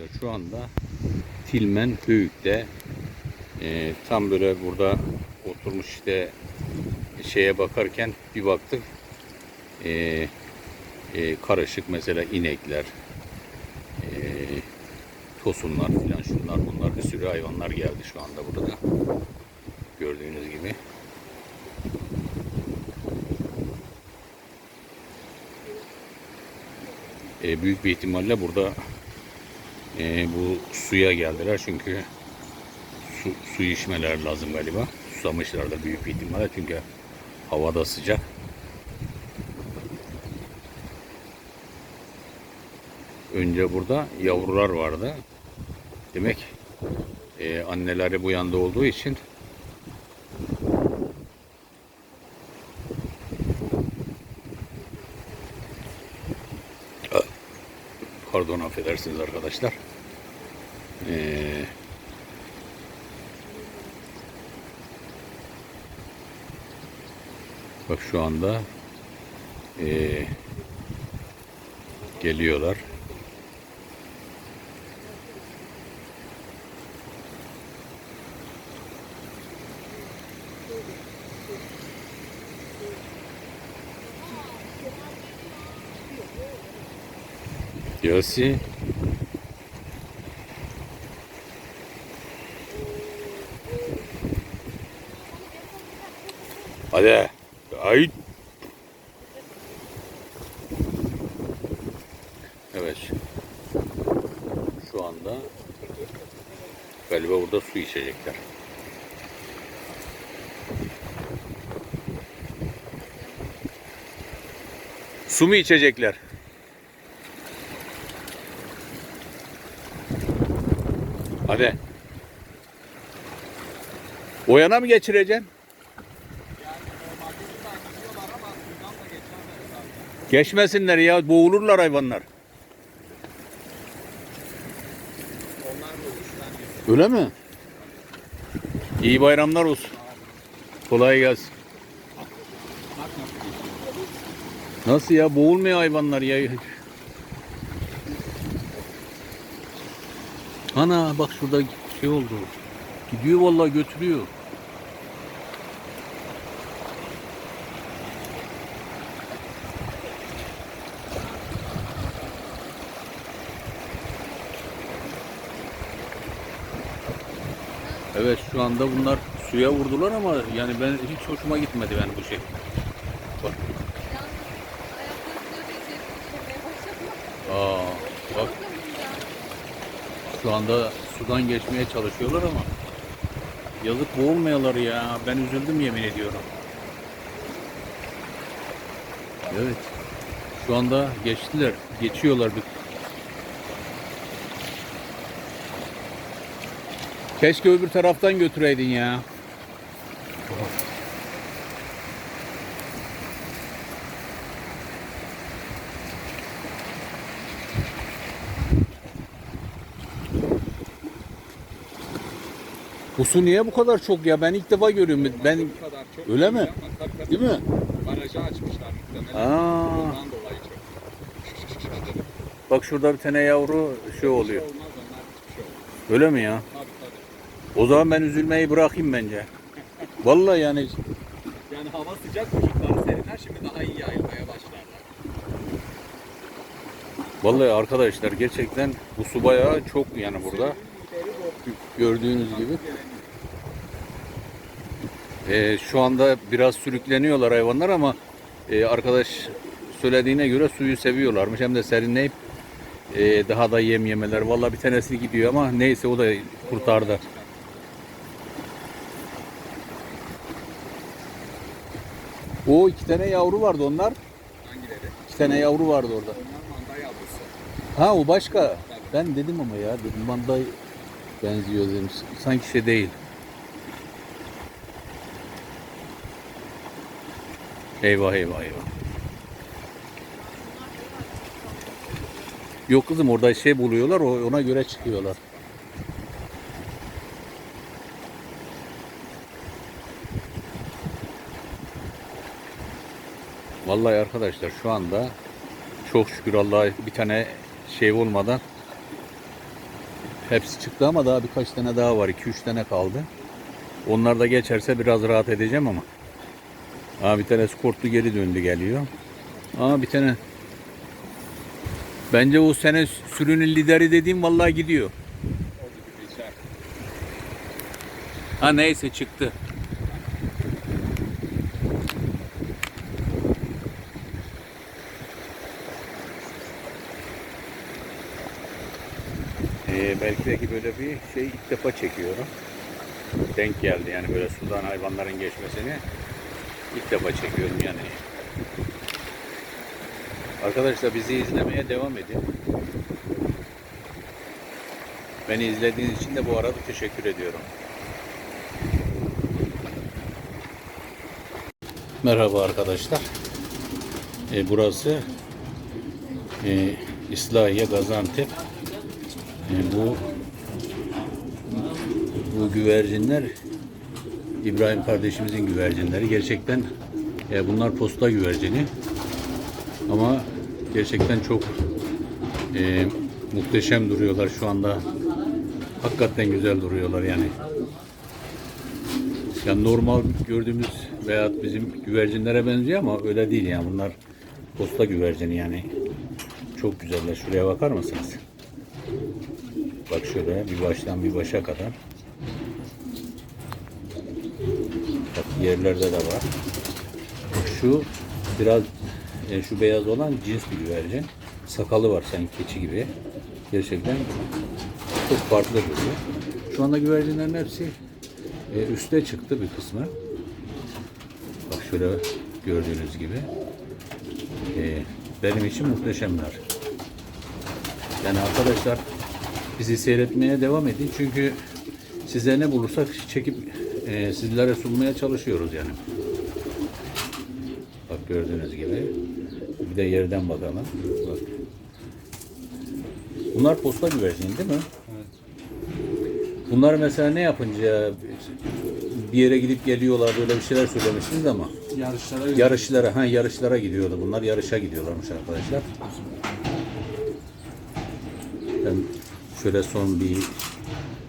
arkadaşlar şu anda Tilmen Höyük'te e, tam böyle burada oturmuş işte şeye bakarken bir baktık. E, e, karışık mesela inekler e, tosunlar filan şunlar bunlar bir sürü hayvanlar geldi şu anda burada gördüğünüz gibi. E, büyük bir ihtimalle burada e, bu suya geldiler çünkü su, su içmeler lazım galiba. Susamışlar da büyük bir ihtimalle çünkü havada sıcak. Önce burada yavrular vardı. Demek e, anneleri bu yanda olduğu için pardon affedersiniz arkadaşlar. Ee, bak şu anda ee, geliyorlar. Gelsin. Hadi. Ay. Evet. Şu anda galiba burada su içecekler. Su mu içecekler? Hadi. O mı geçireceksin? Geçmesinler ya boğulurlar hayvanlar. Öyle mi? İyi bayramlar olsun. Kolay gelsin. Nasıl ya boğulmuyor hayvanlar ya. Ana bak şurada şey oldu. Gidiyor vallahi götürüyor. Evet şu anda bunlar suya vurdular ama yani ben hiç hoşuma gitmedi ben bu şey. Bak. Aa, bak şu anda sudan geçmeye çalışıyorlar ama yazık boğulmayalar ya. Ben üzüldüm yemin ediyorum. Evet. Şu anda geçtiler. Geçiyorlar bir. Keşke öbür taraftan götüreydin ya. Bu su niye bu kadar çok ya? Ben ilk defa görüyorum. Ben Bu kadar çok Öyle mi? Ama tabii tabii değil mi? Barajı açmışlar muhtemelen. Aa, Ondan dolayı çok. bak şurada bir tane yavru şey oluyor. Şey olmaz onlar hiçbir şey olmaz. Öyle mi ya? Tabii tabii. O zaman ben üzülmeyi bırakayım bence. Vallahi yani Yani hava sıcak çocuklar serinler şimdi daha iyi yayılmaya başlarlar. vallahi arkadaşlar gerçekten bu su bayağı çok yani burada. Gördüğünüz gibi. Ee, şu anda biraz sürükleniyorlar hayvanlar ama e, arkadaş söylediğine göre suyu seviyorlarmış. Hem de serinleyip e, daha da yem yemeler. Vallahi bir tanesi gidiyor ama neyse o da kurtardı. O iki tane yavru vardı onlar. Hangileri? İki tane yavru vardı orada. Onlar manda yavrusu. Ha o başka. Ben dedim ama ya dedim manda benziyor dedim. Sanki şey değil. Eyvah eyvah eyvah. Yok kızım orada şey buluyorlar ona göre çıkıyorlar. Vallahi arkadaşlar şu anda çok şükür Allah'a bir tane şey olmadan Hepsi çıktı ama daha birkaç tane daha var. 2-3 tane kaldı. Onlar da geçerse biraz rahat edeceğim ama. Aa, bir tane skortlu geri döndü geliyor. Aa bir tane. Bence o sene sürünün lideri dediğim vallahi gidiyor. Ha neyse çıktı. Ee, belki de ki böyle bir şey ilk defa çekiyorum. Denk geldi yani böyle sudan hayvanların geçmesini ilk defa çekiyorum yani. Arkadaşlar bizi izlemeye devam edin. Beni izlediğiniz için de bu arada teşekkür ediyorum. Merhaba arkadaşlar. E, burası e, İslahiye Gaziantep. E, bu bu güvercinler İbrahim kardeşimizin güvercinleri. Gerçekten e, bunlar posta güvercini. Ama gerçekten çok e, muhteşem duruyorlar şu anda. Hakikaten güzel duruyorlar yani. Yani normal gördüğümüz veya bizim güvercinlere benziyor ama öyle değil yani bunlar posta güvercini yani. Çok güzeller. Şuraya bakar mısınız? Bak şöyle bir baştan bir başa kadar. Bak yerlerde de var. Şu biraz e, şu beyaz olan cins bir güvercin. Sakalı var sanki keçi gibi. Gerçekten çok farklı duruyor. Şu anda güvercinlerin hepsi e, üste çıktı bir kısmı. Bak şöyle gördüğünüz gibi. E, benim için muhteşemler. Yani arkadaşlar bizi seyretmeye devam edin. Çünkü size ne bulursak çekip e, sizlere sunmaya çalışıyoruz yani. Bak gördüğünüz gibi. Bir de yerden bakalım. Bak. Bunlar posta güvercin değil mi? Bunlar mesela ne yapınca bir yere gidip geliyorlar böyle bir şeyler söylemiştiniz ama Yarışlara yarışlara ha yarışlara gidiyordu. Bunlar yarışa gidiyorlarmış arkadaşlar. Ben şöyle son bir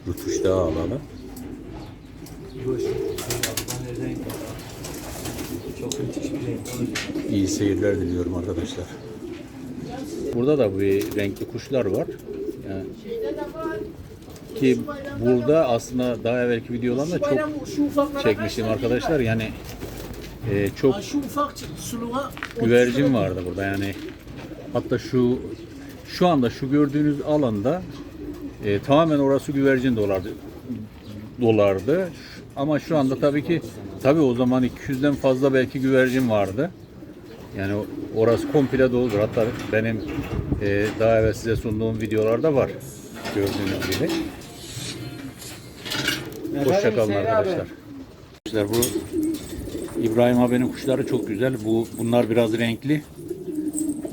rütuş daha alalım. Çok müthiş bir renk olacak. İyi seyirler diliyorum arkadaşlar. Burada da bir renkli kuşlar var. Yani ki burada aslında daha evvelki videolarımda çok çekmiştim arkadaşlar. Yani e, çok güvercin vardı burada yani. Hatta şu şu anda şu gördüğünüz alanda e, tamamen orası güvercin dolardı. Dolardı. Ama şu anda tabii ki tabii o zaman 200'den fazla belki güvercin vardı. Yani o- orası komple doludur. Hatta benim e, daha evvel size sunduğum videolarda var. Gördüğünüz gibi. Hoşçakalın arkadaşlar. Arkadaşlar bu İbrahim abinin kuşları çok güzel. Bu bunlar biraz renkli.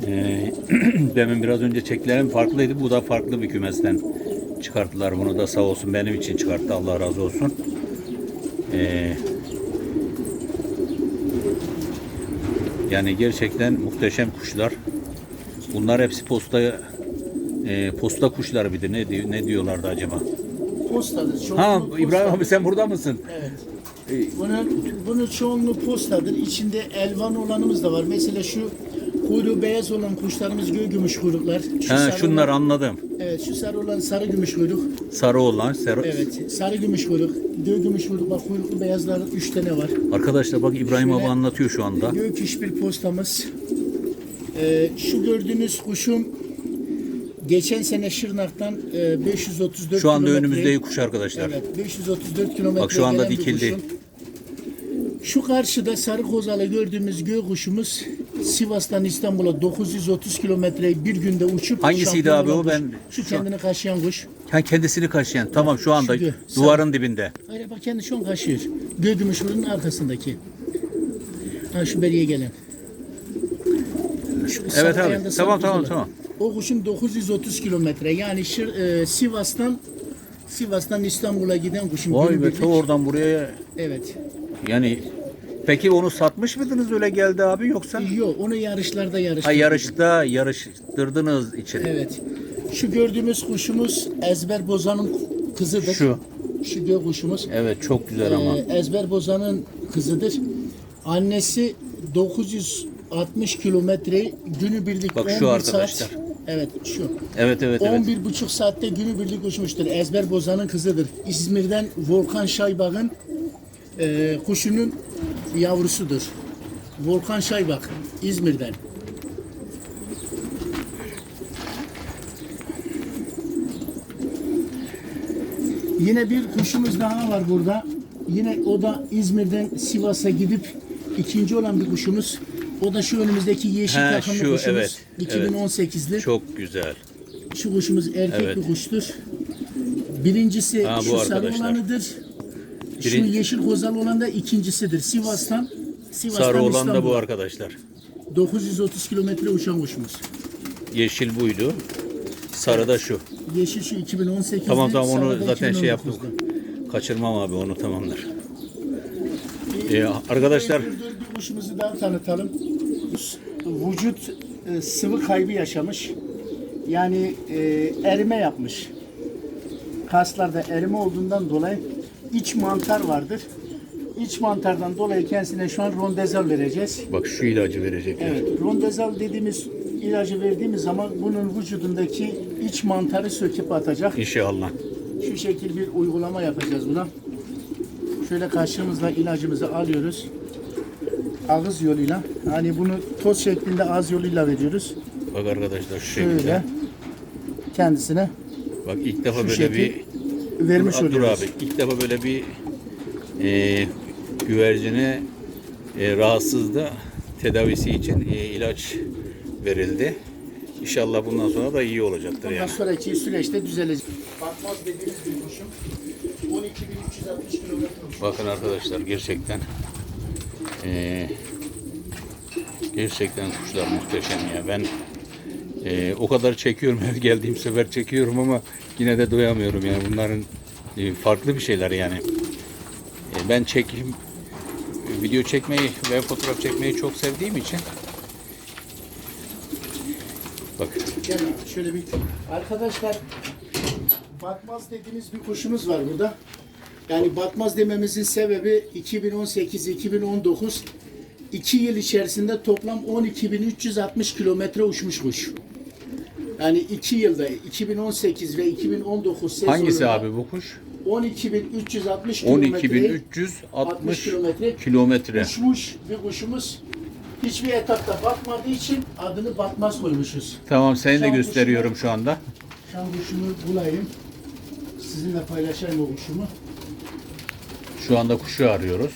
Ee, demin biraz önce çeklerim farklıydı. Bu da farklı bir kümesten çıkarttılar. Bunu da sağ olsun benim için çıkarttı. Allah razı olsun. Ee, yani gerçekten muhteşem kuşlar. Bunlar hepsi posta e, posta kuşları bir de ne, ne diyorlardı acaba? postadır. Çoğunluğu Ha postadır. İbrahim abi sen burada mısın? Evet. Ee, Bunun, bunun çoğunluğu postadır. İçinde elvan olanımız da var. Mesela şu kuyruğu beyaz olan kuşlarımız göğ gümüş kuyruklar. Şu Ha, sarı şunları olan- anladım. Evet şu sarı olan sarı gümüş kuyruk. Sarı olan, sarı, Evet sarı gümüş kuyruk. Göğ gümüş kuyruk. Bak kuyruklu beyazların üç tane var. Arkadaşlar bak İbrahim Şöyle- abi anlatıyor şu anda. Gök bir postamız. Ee, şu gördüğünüz kuşum geçen sene Şırnak'tan e, 534 Şu anda kilometre- önümüzde kuş arkadaşlar. Evet 534 kilometre Bak şu anda gelen bir dikildi. kuşum. Şu karşıda sarı kozalı gördüğümüz göğ kuşumuz Sivas'tan İstanbul'a 930 kilometreyi bir günde uçup Hangisiydi abi o? kuş. Ben- şu kendini kaşıyan kuş. Ha, kendisini kaşıyan. Tamam şu anda gö- duvarın dibinde. Hayır bak kendi şu an kaşıyor. Göğ gümüşlüğünün arkasındaki. Ha şu beriye gelen. Şu Evet abi. Tamam tamam tamam. O kuşun 930 kilometre yani Şır, e, Sivas'tan Sivas'tan İstanbul'a giden kuşun Vay be ta oradan buraya Evet. yani peki onu satmış mıydınız öyle geldi abi yoksa? Yok onu yarışlarda yarıştırdık. Ha yarışta yarıştırdınız için. Evet. Şu gördüğümüz kuşumuz ezber bozanın kızıdır. Şu. Şu gök kuşumuz. Evet çok güzel ama. Ee, ezber bozanın kızıdır. Annesi 960 kilometre günübirlik Bak 11 şu arkadaşlar. saat. Evet şu. Evet evet evet. 11 buçuk saatte günübirlik uçmuştur. Ezber bozanın kızıdır. İzmir'den Volkan Şaybak'ın e, kuşunun yavrusudur. Volkan Şaybak İzmir'den. Yine bir kuşumuz daha var burada. Yine o da İzmir'den Sivas'a gidip ikinci olan bir kuşumuz. O da şu önümüzdeki yeşil He, takımlı şu, kuşumuz. evet, 2018'li. Çok güzel. Şu kuşumuz erkek Evet. bir kuştur. Birincisi Ha, şu sarı arkadaşlar. Şu yeşil kozal olan da ikincisidir. Sivas'tan Sivas'tan Sarı olan da bu arkadaşlar. 930 kilometre uçan kuşumuz. Yeşil buydu. Sarı da şu. Yeşil şu 2018'de. Tamam tamam onu zaten şey. 2019'da. Kaçırmam abi onu tamamdır. Ee, arkadaşlar bir kuşumuzu daha tanıtalım. Vücut e, sıvı kaybı yaşamış. Yani e, erime yapmış. Kaslarda erime olduğundan dolayı iç mantar vardır. İç mantardan dolayı kendisine şu an rondezal vereceğiz. bak şu ilacı verecekler. Evet, rondezal dediğimiz ilacı verdiğimiz zaman bunun vücudundaki iç mantarı söküp atacak. İnşallah. Şu şekil bir uygulama yapacağız buna. Şöyle karşımızda ilacımızı alıyoruz. Ağız yoluyla. Hani bunu toz şeklinde ağız yoluyla veriyoruz. Bak arkadaşlar şu şekilde. Şöyle kendisine Bak ilk defa böyle şekil bir vermiş dur, dur oluyoruz. abi. İlk defa böyle bir e, güvercine e, rahatsızda tedavisi için e, ilaç verildi. İnşallah bundan sonra da iyi olacaktır Bundan yani. sonraki süreçte düzelecek. Bakmaz dediğimiz bir kuşum. 12.360 kilometre uçmuş. Bakın arkadaşlar gerçekten eee, gerçekten kuşlar muhteşem ya. Ben eee, o kadar çekiyorum her geldiğim sefer çekiyorum ama yine de doyamıyorum yani bunların eee, farklı bir şeyler yani. Eee, ben çekim video çekmeyi ve fotoğraf çekmeyi çok sevdiğim için bak şöyle bir arkadaşlar batmaz dediğimiz bir kuşumuz var burada. Yani batmaz dememizin sebebi 2018-2019 2 yıl içerisinde toplam 12.360 kilometre uçmuş kuş. Yani 2 yılda 2018 ve 2019 sezonunda hangisi abi bu kuş? 12.360 kilometre 12.360 kilometre kilometre. uçmuş bir kuşumuz. Hiçbir etapta batmadığı için adını batmaz koymuşuz. Tamam seni de gösteriyorum şu anda. Şu an kuşumu bulayım. Sizinle paylaşayım o kuşumu. Şu anda kuşu arıyoruz.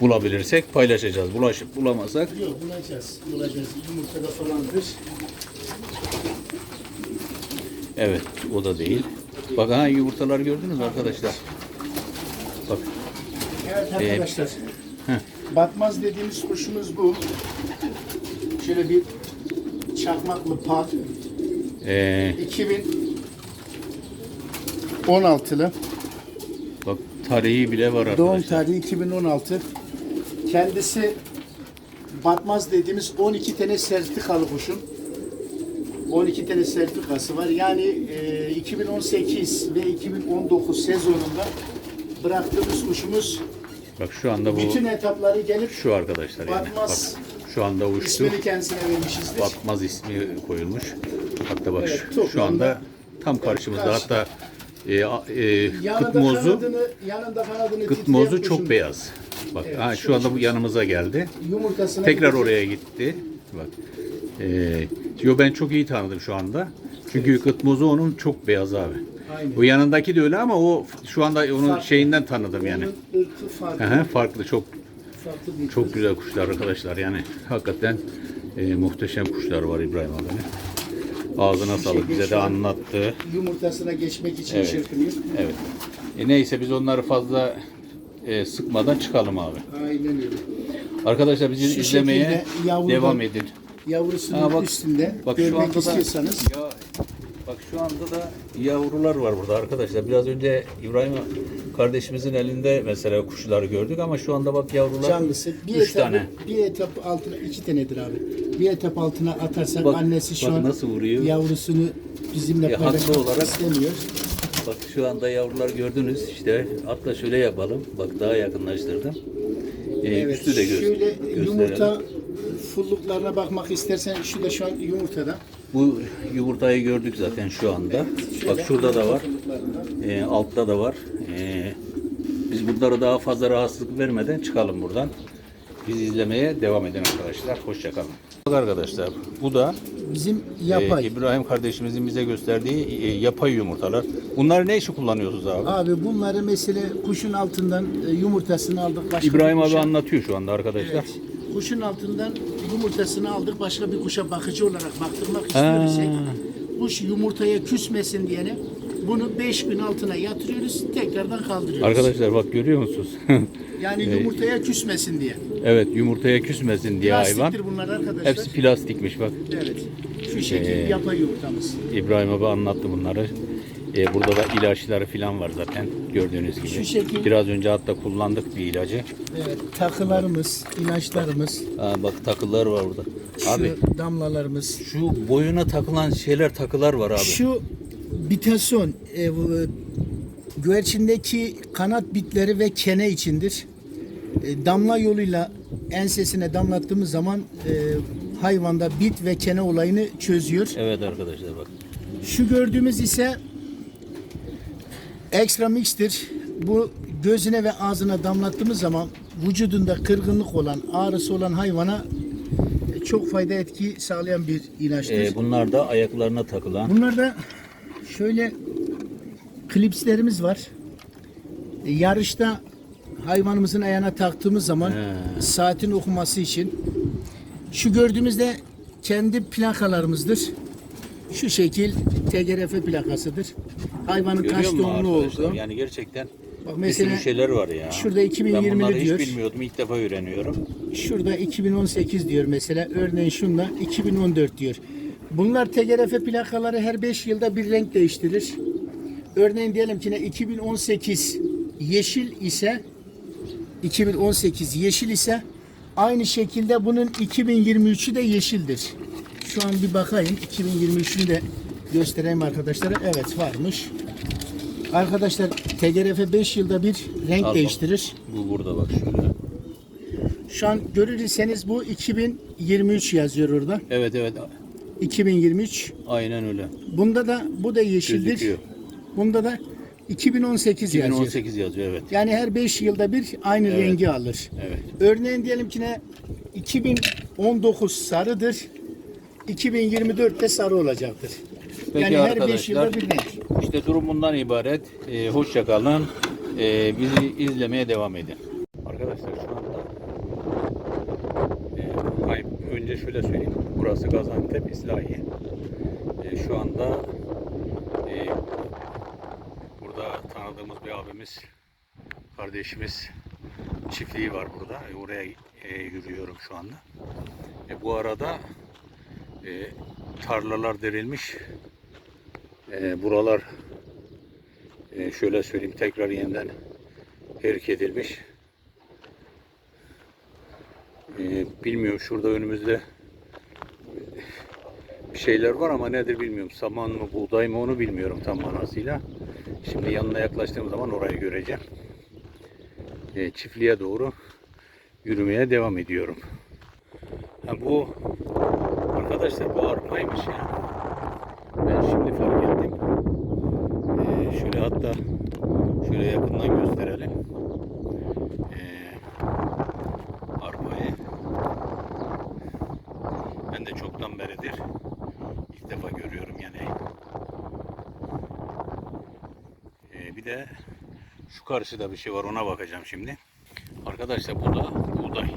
Bulabilirsek paylaşacağız. Bulaşıp bulamazsak Yok bulacağız. Bulacağız. Yumurtada falandır. Evet o da değil. Bak ha yumurtalar gördünüz mü arkadaşlar? Bak Evet arkadaşlar. Batmaz dediğimiz kuşumuz bu. Şöyle bir çakmaklı par. ee, 2016'lı. bak tarihi bile var Doğum arkadaşlar. tarihi 2016. Kendisi batmaz dediğimiz 12 tane sertifikalı kuşun. 12 tane sertifikası var. Yani e, 2018 ve 2019 sezonunda bıraktığımız kuşumuz Bak şu anda bu bütün etapları gelip şu arkadaşlar yani. Bak Batmaz. şu anda uçtu. ismini kendisine vermişizdir. Batmaz ismi koyulmuş. Hatta bak Evet, şu- şu anda tam karşımızda. karşıda. Hatta e, e, Yanında kıt mozu kanadını, yanında kanadını kıt titreyen mozu çok kuşun beyaz. Bak Evet, ha, şu anda bu yanımıza geldi. Tekrar gidecek. oraya gitti. Bak. Ee, yo ben çok iyi tanıdım şu anda. Çünkü kıtmozu onun çok beyaz abi. Aynen. Bu yanındaki de öyle ama o şu anda onun Farklı. şeyinden tanıdım yani. Onun ırkı farklı. Hı, farklı çok farklı bir çok güzel kuşlar arkadaşlar. Yani hakikaten e, muhteşem kuşlar var İbrahim abi. Ağzına sağlık bize de an- anlattı. yumurtasına geçmek için Evet. çırpınıyor. Evet. E, neyse biz onları fazla e, sıkmadan çıkalım abi. Aynen öyle. Arkadaşlar bizi Şu izlemeye devam edin. Yavrusunun Ha, bak- üstünde Bak şu görmek da istiyorsanız ya bak şu anda da yavrular var burada arkadaşlar. Biraz önce İbrahim kardeşimizin elinde mesela kuşları gördük ama şu anda bak yavrular canlısı bir üç etap, tane. bir etap altına iki tanedir abi. Bir etap altına atarsak Bak- annesi şu bak an nasıl vuruyor. yavrusunu bizimle haklı paylaşmak olarak- istemiyor. Bak şu anda yavrular gördünüz işte hatta şöyle yapalım. Bak daha yakınlaştırdım. Ee, Evet, üstü de gö- şöyle gösterelim. yumurta fulluklarına bakmak istersen şu da şu an yumurtada. Bu yumurtayı gördük zaten şu anda. Bak şurada da var. Ee, altta da var. Ee, biz bunlara daha fazla rahatsızlık vermeden çıkalım buradan. Biz izlemeye devam edelim arkadaşlar. Hoşçakalın. Bak arkadaşlar bu da Bizim e, yapay. İbrahim kardeşimizin bize gösterdiği e, yapay yumurtalar. Bunları ne işi kullanıyorsunuz abi? Abi bunları mesela kuşun altından e, yumurtasını aldık. Başka İbrahim abi kuşa- anlatıyor şu anda arkadaşlar. Evet. Kuşun altından yumurtasını aldık. Başka bir kuşa bakıcı olarak baktırmak Ha. istiyorsak kuş yumurtaya küsmesin diyene bunu 5 gün altına yatırıyoruz. Tekrardan kaldırıyoruz. Arkadaşlar bak görüyor musunuz? yani yumurtaya küsmesin diye. evet yumurtaya küsmesin diye hayvan. Plastiktir bunlar arkadaşlar. Hepsi plastikmiş bak. Evet. Şu şekil Ee, yapay yumurtamız. İbrahim abi anlattı bunları. Ee, burada da ilaçları falan var zaten gördüğünüz gibi. Şu şekil- Biraz önce hatta kullandık bir ilacı. Evet. Takılarımız, ilaçlarımız, Aa, bak takılar var burada. Abi şu damlalarımız. şu boyuna takılan şeyler takılar var abi. Şu bitason e, e, güvercindeki kanat bitleri ve kene içindir. E, damla yoluyla ensesine damlattığımız zaman e, hayvanda bit ve kene olayını çözüyor. Evet arkadaşlar bak. Şu gördüğümüz ise ekstra mixtir. Bu gözüne ve ağzına damlattığımız zaman vücudunda kırgınlık olan, ağrısı olan hayvana e, çok fayda etki sağlayan bir ilaçtır. Ee, bunlar da ayaklarına takılan. Bunlar da şöyle klipslerimiz var. E, Yarışta hayvanımızın ayağına taktığımız zaman He. saatin okuması için şu gördüğümüzde kendi plakalarımızdır. Şu şekil TGRF plakasıdır. Hayvanın kaç Görüyor musun doğumlu arkadaşlar? olduğu. Yani gerçekten Bak bir mesela sürü şeyler var ya. şurada Ben 2020'li bunları diyor. hiç bilmiyordum. İlk defa öğreniyorum. Şurada 2018 diyor mesela. Örneğin şunda 2014 diyor. Bunlar TGRF plakaları her 5 yılda bir renk değiştirir. Örneğin diyelim ki ne 2018 yeşil ise 2018 yeşil ise aynı şekilde bunun 2023'ü de yeşildir. Şu an bir bakayım 2023'ünü de göstereyim arkadaşlara. Evet varmış. Arkadaşlar TGRF 5 yılda bir renk bak. değiştirir. Bu burada bak şöyle. Şu an görürseniz bu 2023 yazıyor orada. Evet evet. 2023. Aynen öyle. Bunda da bu da yeşildir. Gözüküyor. Bunda da 2018, yazıyor. 2018 yazıyor evet. Yani her 5 yılda bir aynı Evet. rengi alır. Evet. Örneğin diyelim ki ne 2019 sarıdır. 2024 de sarı olacaktır. Peki yani her 5 arkadaşlar, yılda bir renk. İşte durum bundan ibaret. Ee, hoşça kalın. Ee, bizi izlemeye devam edin. Arkadaşlar şu anda e, hayır, önce şöyle söyleyeyim. Burası Gaziantep İslahiye. E, şu anda e, burada tanıdığımız bir abimiz, kardeşimiz çiftliği var burada. E, oraya e, yürüyorum şu anda. E, bu arada e, tarlalar derilmiş. E, buralar e, şöyle söyleyeyim tekrar yeniden terk edilmiş. E, bilmiyorum şurada önümüzde bir şeyler var ama nedir bilmiyorum. Saman mı buğday mı onu bilmiyorum tam manasıyla. Şimdi yanına yaklaştığım zaman orayı göreceğim. E, çiftliğe doğru yürümeye devam ediyorum. Ha, bu arkadaşlar bu arpaymış ya. Ben şimdi fark ettim. Ee, şöyle hatta şöyle yakından gösterelim. Ee, arpayı. Ben de çoktan beridir ilk defa görüyorum yani. Ee, bir de şu karşıda bir şey var ona bakacağım şimdi. Arkadaşlar bu da buğday.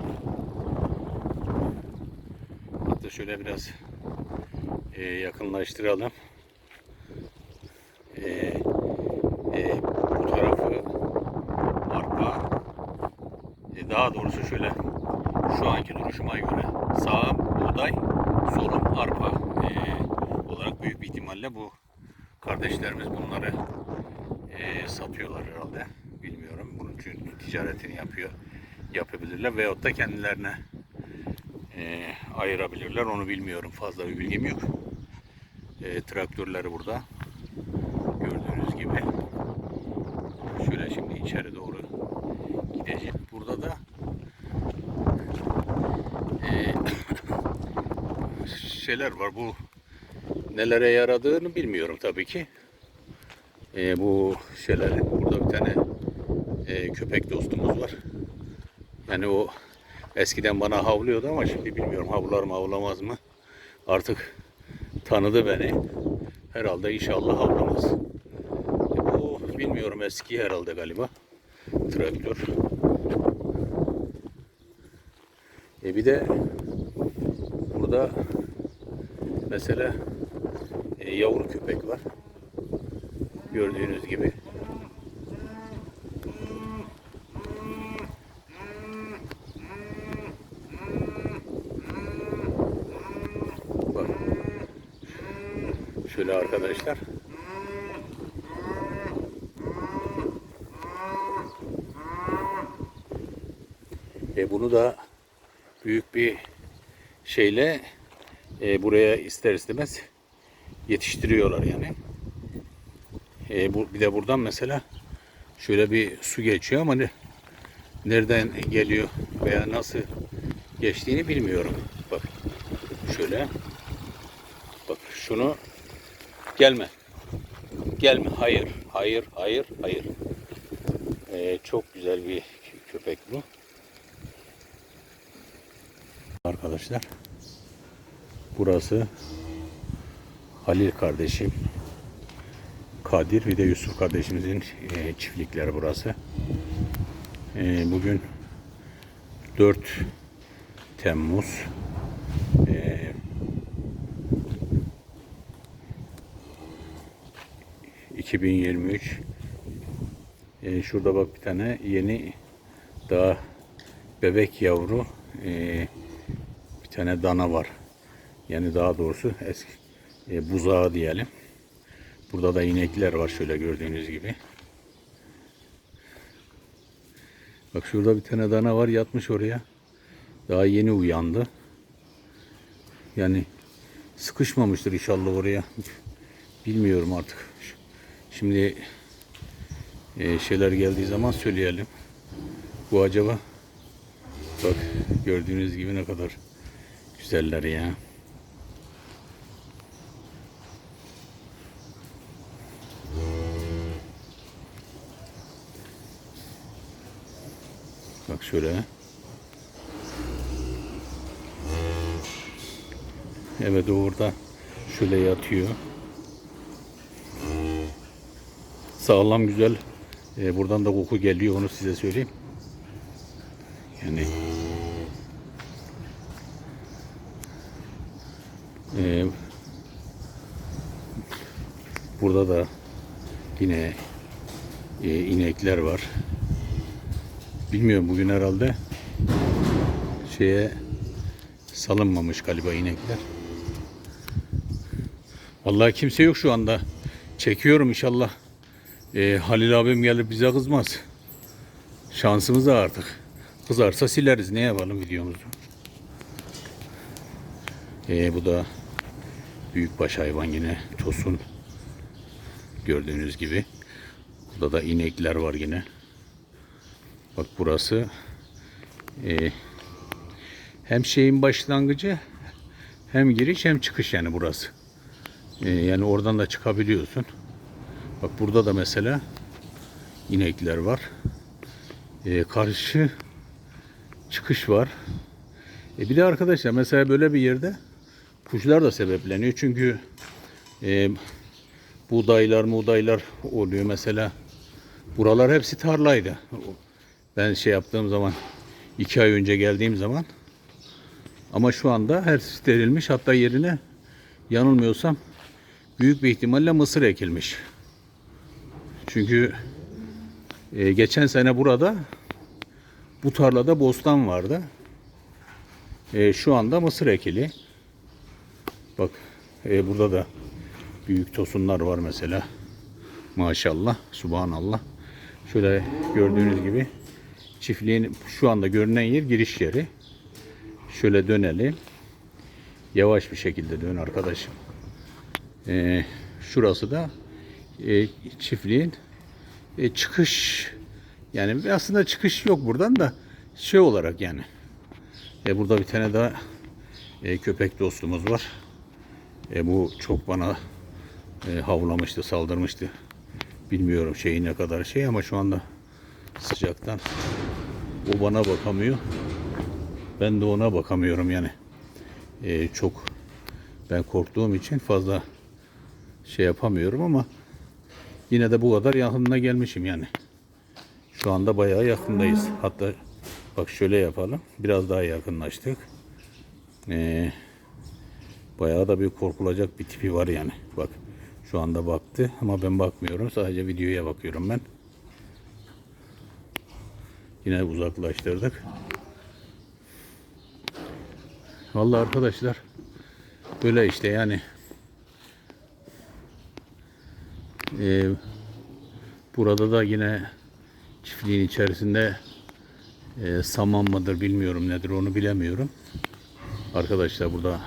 Hatta şöyle biraz e, yakınlaştıralım. E, e, bu tarafı arpa. E, daha doğrusu şöyle şu anki duruşuma göre sağ buğday, solum arpa e, olarak büyük bir ihtimalle bu kardeşlerimiz bunları e, satıyorlar herhalde. Bilmiyorum. Bunun için ticaretini yapıyor yapabilirler veyahut da kendilerine e, ayırabilirler. Onu bilmiyorum. Fazla bir bilgim yok. E, traktörleri burada. Gördüğünüz gibi. Şöyle şimdi içeri doğru gideceğim. Burada da e, şeyler var. Bu nelere yaradığını bilmiyorum tabii ki. E, bu şeyler burada bir tane e, köpek dostumuz var. Yani o eskiden bana havlıyordu ama şimdi bilmiyorum havlar mı havlamaz mı. Artık tanıdı beni. Herhalde inşallah havlamaz. E, bu bilmiyorum eski herhalde galiba. Traktör. E bir de burada mesela e, yavru köpek var. Gördüğünüz gibi. Bak. Şöyle arkadaşlar. E bunu da büyük bir şeyle e, buraya ister istemez yetiştiriyorlar yani. E, bu, bir de buradan mesela şöyle bir su geçiyor ama ne, nereden geliyor veya nasıl geçtiğini bilmiyorum. Bak şöyle. Bak şunu gelme. Gelme. Hayır. Hayır. Hayır. Hayır. E, çok güzel bir köpek bu. Arkadaşlar burası Halil kardeşim Kadir bir de Yusuf kardeşimizin e, çiftlikleri burası. E, bugün 4 Temmuz ...2023... E, şurada bak bir tane yeni... ...daha bebek yavru... E, ...bir tane dana var. Yani daha doğrusu eski e, buzağı diyelim. Burada da inekler var şöyle gördüğünüz gibi. Bak şurada bir tane dana var yatmış oraya. Daha yeni uyandı. Yani sıkışmamıştır inşallah oraya. Bilmiyorum artık. Şimdi e, şeyler geldiği zaman söyleyelim. Bu acaba bak gördüğünüz gibi ne kadar güzeller ya. Bak şöyle. Evet orada şöyle yatıyor. Sağlam güzel. Ee, buradan da koku geliyor onu size söyleyeyim. Yani Ee, burada da yine e, inekler var. Bilmiyorum bugün herhalde şeye salınmamış galiba inekler. Vallahi kimse yok şu anda. Çekiyorum inşallah. Ee, Halil abim gelir bize kızmaz. Şansımız da artık. Kızarsa sileriz. Ne yapalım videomuzu. Ee, bu da büyükbaş hayvan yine tosun. Gördüğünüz gibi. Burada da inekler var yine. Bak burası e, hem şeyin başlangıcı hem giriş hem çıkış yani burası. E, yani oradan da çıkabiliyorsun. Bak burada da mesela inekler var. E, karşı çıkış var. E, bir de arkadaşlar mesela böyle bir yerde kuşlar da sebepleniyor. Çünkü e, buğdaylar buğdaylar oluyor mesela. Buralar hepsi tarlaydı. Ben şey yaptığım zaman iki ay önce geldiğim zaman ama şu anda her sterilmiş hatta yerine yanılmıyorsam büyük bir ihtimalle mısır ekilmiş. Çünkü e, geçen sene burada bu tarlada bostan vardı. E, şu anda mısır ekili. Bak e, burada da büyük tosunlar var mesela. Maşallah, subhanallah. Şöyle gördüğünüz gibi çiftliğin şu anda görünen yer giriş yeri. Şöyle dönelim. Yavaş bir şekilde dön arkadaşım. E, şurası da e, çiftliğin e, çıkış yani aslında çıkış yok buradan da şey olarak yani. E, burada bir tane daha e, köpek dostumuz var. E, bu çok bana e, havlamıştı, saldırmıştı. Bilmiyorum şeyi ne kadar şey ama şu anda sıcaktan o bana bakamıyor. Ben de ona bakamıyorum yani. E, çok ben korktuğum için fazla şey yapamıyorum ama yine de bu kadar yakınına gelmişim yani. Şu anda bayağı yakındayız. Hatta bak şöyle yapalım. Biraz daha yakınlaştık. Ee, bayağı da bir korkulacak bir tipi var yani. Bak şu anda baktı ama ben bakmıyorum. Sadece videoya bakıyorum ben. Yine uzaklaştırdık. Vallahi arkadaşlar böyle işte yani Ee, burada da yine çiftliğin içerisinde e, saman mıdır bilmiyorum nedir onu bilemiyorum. Arkadaşlar burada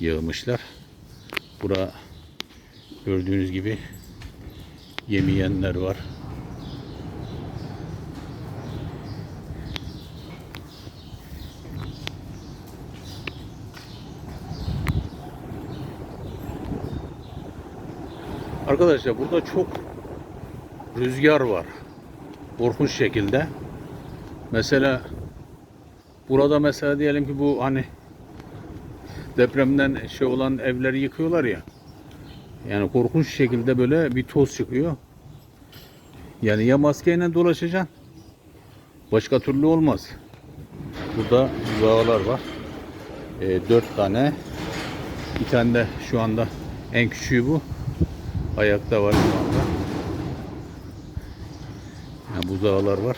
yığmışlar. Bura gördüğünüz gibi yemeyenler var. Arkadaşlar burada çok rüzgar var. Korkunç şekilde. Mesela burada mesela diyelim ki bu hani depremden şey olan evleri yıkıyorlar ya. Yani korkunç şekilde böyle bir toz çıkıyor. Yani ya maskeyle dolaşacaksın. Başka türlü olmaz. Burada zağlar var. E, dört tane. Bir tane de şu anda en küçüğü bu. Ayakta var şu anda. Yani buzağlar var.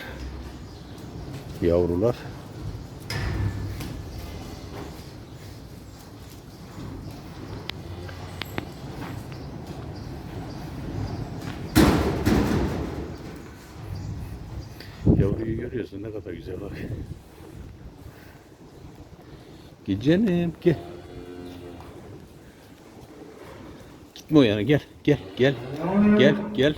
Yavrular. Yavruyu görüyorsun ne kadar güzel bak. Gel canım gel. Gitme o yana gel gel gel. Gel gel.